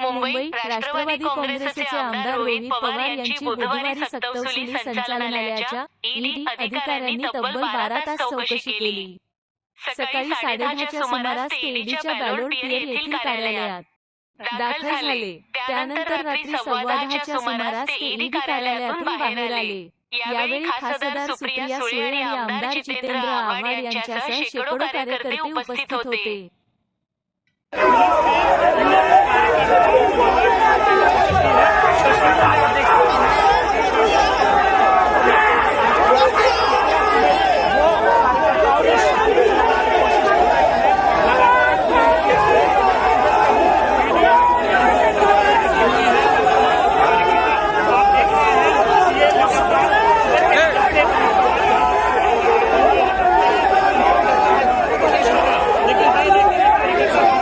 मुंबई राष्ट्रवादी काँग्रेसचे आमदार रोहित पवार यांची बुधवारी सक्तवसुली संचालनालयाच्या ईडी अधिकाऱ्यांनी तब्बल बारा तास चौकशी केली. सकाळी साडेदहाच्या सुमारास ते ईडीच्या बॅलोड पियर येथील कार्यालयात दाखल झाले. त्यानंतर रात्री सव्वा दहाच्या सुमारास ते ईडी कार्यालयातून बाहेर आले. यावेळी खासदार सुप्रिया सुळे आणि आमदार जितेंद्र आव्हाड यांच्यासह शेकडो कार्यकर्ते उपस्थित होते. Thank you.